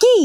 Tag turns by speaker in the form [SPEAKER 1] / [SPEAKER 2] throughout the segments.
[SPEAKER 1] কি?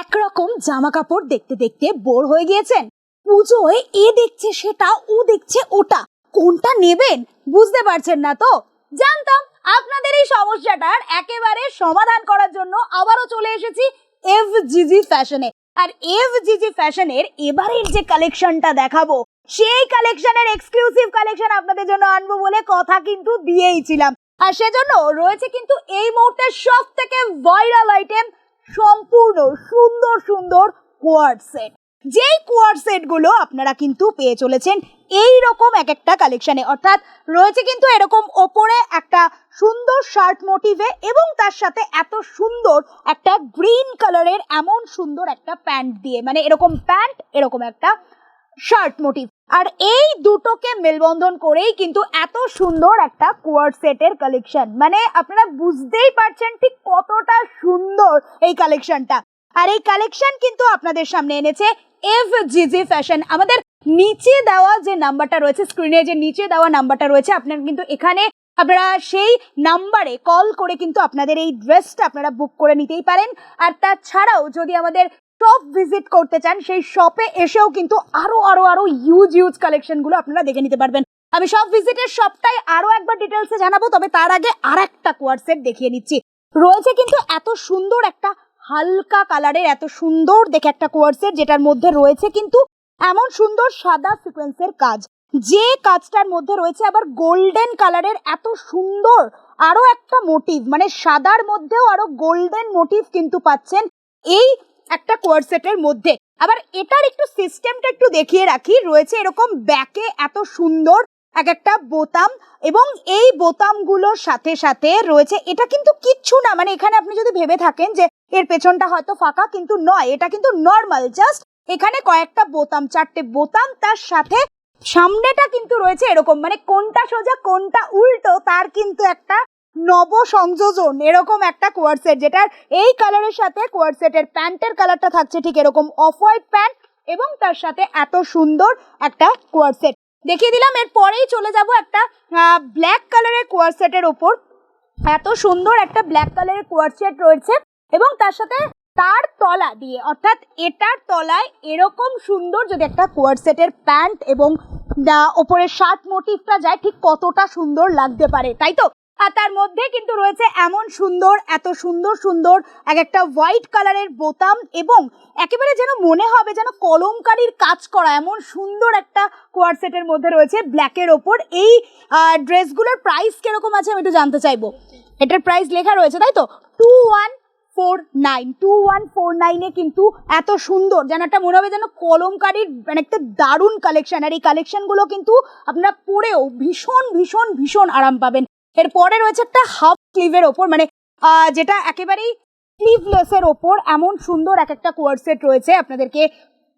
[SPEAKER 1] একরকম জামা কাপড় দেখতে দেখতে বোর হয়ে গিয়েছেন। পুজোয় এ দেখছে সেটা, ও দেখছে ওটা। কোনটা নেবেন? বুঝতে পারছেন না তো? জানতাম আপনাদের এই সমস্যাটার একেবারে সমাধান করার জন্য আবারও চলে এসেছি এফ জিজি ফ্যাশনে আর এফ জিজি ফ্যাশনের এবারের যে কালেকশনটা দেখাবো, সেই কালেকশনের এক্সক্লুসিভ কালেকশন আপনাদের জন্য আনব বলে কথা কিন্তু দিয়েইছিলাম আর সেজন্য রয়েছে কিন্তু এই মুহূর্তে সব থেকে ভাইরাল আইটেম সম্পূর্ণ সুন্দর সুন্দর কোয়ার্ড সেট যেই কোয়ার্ড সেটগুলো আপনারা কিন্তু পেয়ে চলেছেন এই রকম এক একটা কালেকশানে অর্থাৎ রয়েছে কিন্তু এরকম ওপরে একটা সুন্দর শার্ট মোটিভে এবং তার সাথে এত সুন্দর একটা গ্রিন কালারের এমন সুন্দর একটা প্যান্ট দিয়ে। মানে এরকম প্যান্ট এরকম একটা শার্ট মোটিভ। আর এই দুটোকে মেলবন্ধন করেই কিন্তু এত সুন্দর একটা কোয়ার্ড সেটের কালেকশন মানে আপনারা বুঝতেই পারছেন ঠিক কতটা সুন্দর এই কালেকশনটা আর এই কালেকশন কিন্তু আপনাদের সামনে এনেছে এফ জিজি ফ্যাশন আমাদের নিচে দেওয়া যে নাম্বারটা রয়েছে স্ক্রিনে যে নিচে দেওয়া নাম্বারটা রয়েছে, আপনার কিন্তু এখানে আপনারা সেই নাম্বারে কল করে কিন্তু আপনাদের এই ড্রেসটা আপনারা বুক করে নিতেই পারেন। আর তাছাড়াও যদি আমাদের শপ ভিজিট করতে চান, সেই শপে এসেও কিন্তু আরও আরও আরও ইউজ ইউজ কালেকশনগুলো আপনারা দেখে নিতে পারবেন। আমি সব ভিজিটের সবটাই আরও একবার ডিটেলসে জানাব, তবে তার আগে আর একটা কোয়ার সেট দেখিয়ে নিচ্ছি। রয়েছে কিন্তু এত সুন্দর একটা হালকা কালারের এত সুন্দর দেখে একটা কোয়ার সেট যেটার মধ্যে রয়েছে কিন্তু এমন সুন্দর সাদা সিকোয়েন্সের কাজ। যে কাজটার মধ্যে রয়েছে আবার গোল্ডেন কালারের এত সুন্দর, আরও একটা মোটিভ মানে সাদার মধ্যেও আরও গোল্ডেন মোটিভ কিন্তু পাচ্ছেন এই একটা কোয়ারসেটের মধ্যে। আবার এটার একটু সিস্টেমটা একটু দেখিয়ে রাখি। রয়েছে এরকম ব্যাকে এত সুন্দর এক একটা বোতাম এবং এই বোতামগুলোর সাথে সাথে রয়েছে, এটা কিন্তু কিচ্ছু না। মানে এখানে আপনি যদি ভেবে থাকেন যে এর পেছনটা হয়তো ফাঁকা কিন্তু নয়, এটা কিন্তু নর্মাল জাস্ট এখানে কয়েকটা বোতাম, চারটে বোতাম, তার সাথে সামনেটা কিন্তু রয়েছে এরকম। মানে কোনটা সোজা, কোনটা উল্টো, তার কিন্তু একটা নব সংযোজন এরকম একটা কোয়ার সেট যেটার এই কালারের সাথে কোয়ার সেটের প্যান্টের কালারটা থাকছে ঠিক এরকম অফ হোয়াইট প্যান্ট এবং তার সাথে এত সুন্দর একটা কোয়ার সেট দেখিয়ে দিলাম এর পরেই চলে যাব একটা ব্ল্যাক কালারের কোয়ার সেটের ওপর এত সুন্দর একটা ব্ল্যাক কালারের কোয়ার সেট রয়েছে এবং তার সাথে তার তলা দিয়ে, অর্থাৎ এটার তলায় এরকম সুন্দর যদি একটা কোয়ার সেটের প্যান্ট এবং ওপরের শার্ট মোটিভটা যায়, ঠিক কতটা সুন্দর লাগতে পারে, তাই তো? আর তার মধ্যে কিন্তু রয়েছে এমন সুন্দর, এত সুন্দর সুন্দর এক একটা হোয়াইট কালারের বোতাম এবং একেবারে যেন মনে হবে যেন কলমকারির কাজ করা, এমন সুন্দর একটা কোয়ার সেটের মধ্যে রয়েছে ব্ল্যাকের ওপর। এই ড্রেসগুলোর প্রাইস কীরকম আছে আমি একটু জানতে চাইব। এটার প্রাইস লেখা রয়েছে, তাই তো? Two one four nine two one four নাইনে কিন্তু এত সুন্দর, যেন একটা মনে হবে যেন কলমকারির মানে একটা দারুণ কালেকশন আর এই কালেকশনগুলো কিন্তু আপনারা পরেও ভীষণ ভীষণ ভীষণ আরাম পাবেন। এরপরে রয়েছে একটা হাফ স্লিভের ওপর মানে যেটা একেবারেই স্লিভলেসের ওপর, এমন সুন্দর এক একটা কোয়ারসেট রয়েছে আপনাদেরকে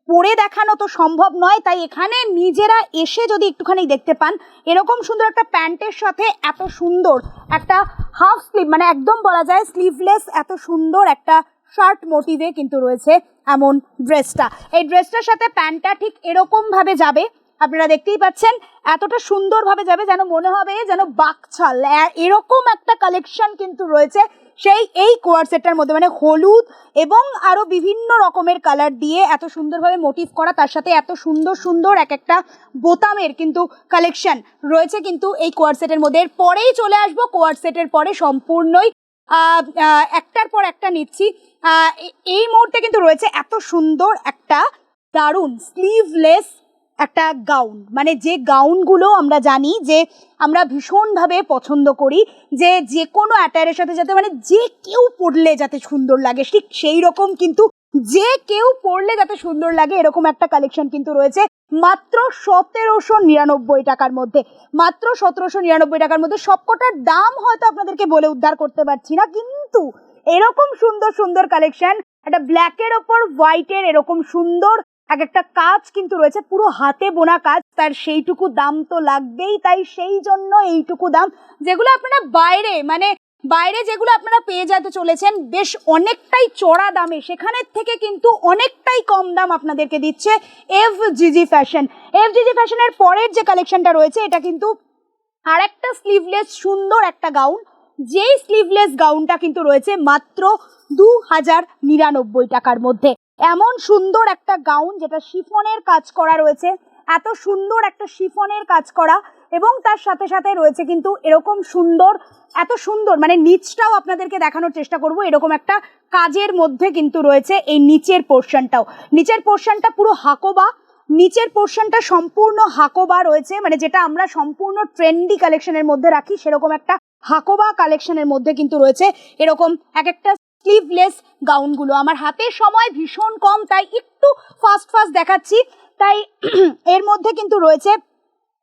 [SPEAKER 1] পরে দেখানো তো সম্ভব নয়, তাই এখানে নিজেরা এসে যদি একটুখানি দেখতে পান, এরকম সুন্দর একটা প্যান্টের সাথে এত সুন্দর একটা হাফ স্লিভ মানে একদম বলা যায় স্লিভলেস এত সুন্দর একটা শার্ট মোটিভে কিন্তু রয়েছে এমন ড্রেসটা। এই ড্রেসটার সাথে প্যান্টটা ঠিক এরকম ভাবে যাবে আপনারা দেখতেই পাচ্ছেন, এতটা সুন্দরভাবে যাবে যেন মনে হবে যেন বাকছাল। এরকম একটা কালেকশন কিন্তু রয়েছে সেই এই কোয়ার সেটটার মধ্যে। মানে হলুদ এবং আরও বিভিন্ন রকমের কালার দিয়ে এত সুন্দরভাবে মোটিভ করা, তার সাথে এত সুন্দর সুন্দর এক একটা বোতামের কিন্তু কালেকশন রয়েছে কিন্তু এই কোয়ার সেটের মধ্যে। পরেই চলে আসব কোয়ার সেটের পরে সম্পূর্ণই। একটার পর একটা নিচ্ছি। এই মুহূর্তে কিন্তু রয়েছে এত সুন্দর একটা দারুণ স্লিভলেস একটা গাউন। মানে যে গাউনগুলো আমরা জানি যে আমরা ভীষণভাবে পছন্দ করি, যে যে কোনো অ্যাটায়ারের সাথে যাতে মানে যে কেউ পরলে যাতে সুন্দর লাগে, ঠিক সেই রকম কিন্তু যে কেউ পরলে যাতে সুন্দর লাগে এরকম একটা কালেকশন কিন্তু রয়েছে মাত্র সতেরোশো নিরানব্বই টাকার মধ্যে। মাত্র সতেরোশো নিরানব্বই টাকার মধ্যে সবকটার দাম হয়তো আপনাদেরকে বলে উদ্ধার করতে পারছি না, কিন্তু এরকম সুন্দর সুন্দর কালেকশন একটা ব্ল্যাকের ওপর হোয়াইটের এরকম সুন্দর এক একটা কাজ কিন্তু রয়েছে, পুরো হাতে বোনা কাজ, তার সেইটুকু দাম তো লাগবেই, তাই সেই জন্য এইটুকু দাম, যেগুলো আপনারা বাইরে মানে বাইরে যেগুলো আপনারা পেয়ে যেতে চলেছেন, বেশ অনেকটাই চড়া দামে, সেখানের থেকে কিন্তু অনেকটাই কম দাম আপনাদেরকে দিচ্ছে এফ জিজি ফ্যাশন এফ জিজি ফ্যাশনের পরের যে কালেকশনটা রয়েছে, এটা কিন্তু আর একটা স্লিভলেস সুন্দর একটা গাউন যেই স্লিভলেস গাউনটা কিন্তু রয়েছে মাত্র দু হাজার নিরানব্বই টাকার মধ্যে। এমন সুন্দর একটা গাউন যেটা শিফনের কাজ করা রয়েছে, এত সুন্দর একটা শিফনের কাজ করা এবং তার সাথে সাথে রয়েছে কিন্তু এরকম সুন্দর, এত সুন্দর মানে নিচটাও আপনাদেরকে দেখানোর চেষ্টা করব, এরকম একটা কাজের মধ্যে কিন্তু রয়েছে এই নিচের পোর্শনটাও নিচের পোর্শনটা পুরো হাকোবা, নিচের পোর্শনটা সম্পূর্ণ হাকোবা রয়েছে মানে যেটা আমরা সম্পূর্ণ ট্রেন্ডি কালেকশনের মধ্যে রাখি, সেরকম একটা হাকোবা কালেকশনের মধ্যে কিন্তু রয়েছে, এরকম এক একটা স্লিভলেস গাউনগুলো আমার হাতে সময় ভীষণ কম, তাই একটু ফাস্ট ফাস্ট দেখাচ্ছি। তাই এর মধ্যে কিন্তু রয়েছে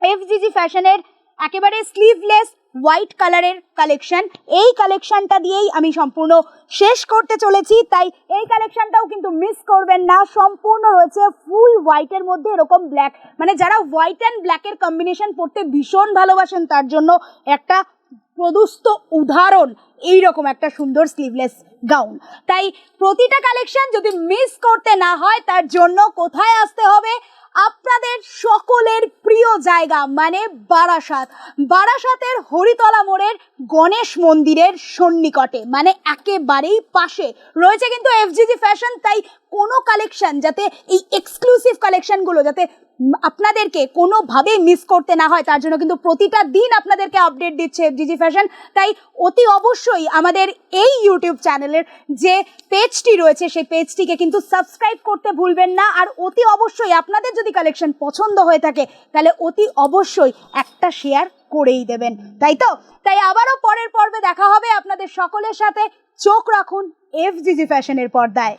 [SPEAKER 1] এফজিজি ফ্যাশনের একেবারে স্লিভলেস হোয়াইট কালারের কালেকশন এই কালেকশনটা দিয়েই আমি সম্পূর্ণ শেষ করতে চলেছি। তাই এই কালেকশনটাও কিন্তু মিস করবেন না। সম্পূর্ণ রয়েছে ফুল হোয়াইটের মধ্যে এরকম ব্ল্যাক মানে যারা হোয়াইট অ্যান্ড ব্ল্যাকের কম্বিনেশন পড়তে ভীষণ ভালোবাসেন, তার জন্য একটা প্রদুস্ত উদাহরণ এইরকম একটা সুন্দর স্লিভলেস গাউন তাই প্রতিটা কালেকশন যদি মিস করতে না হয়, তার জন্য কোথায় আসতে হবে? আপনাদের সকলের প্রিয় জায়গা মানে বারাসাত। বারাসাতের হরিতলা মোড়ের গণেশ মন্দিরের সন্নিকটে মানে একেবারেই পাশে। রয়েছে কিন্তু এফজিজি ফ্যাশন তাই কোনো কালেকশন যাতে, এই এক্সক্লুসিভ কালেকশনগুলো যাতে আপনাদেরকে কোনোভাবে মিস করতে না হয়। তার জন্য কিন্তু প্রতিটা দিন আপনাদেরকে আপডেট দিচ্ছে এফজিজি ফ্যাশন তাই অতি অবশ্যই আমাদের এই ইউটিউব চ্যানেলের যে পেজটি রয়েছে, সেই পেজটিকে কিন্তু সাবস্ক্রাইব করতে ভুলবেন না। আর অতি অবশ্যই আপনাদের যদি কালেকশন পছন্দ হয়ে থাকে, তাহলে অতি অবশ্যই একটা শেয়ার করেই দেবেন। তাই তো? তাই আবারও পরের পর্বে দেখা হবে আপনাদের সকলের সাথে। চোখ রাখুন এফজিজি ফ্যাশনের পর্দায়।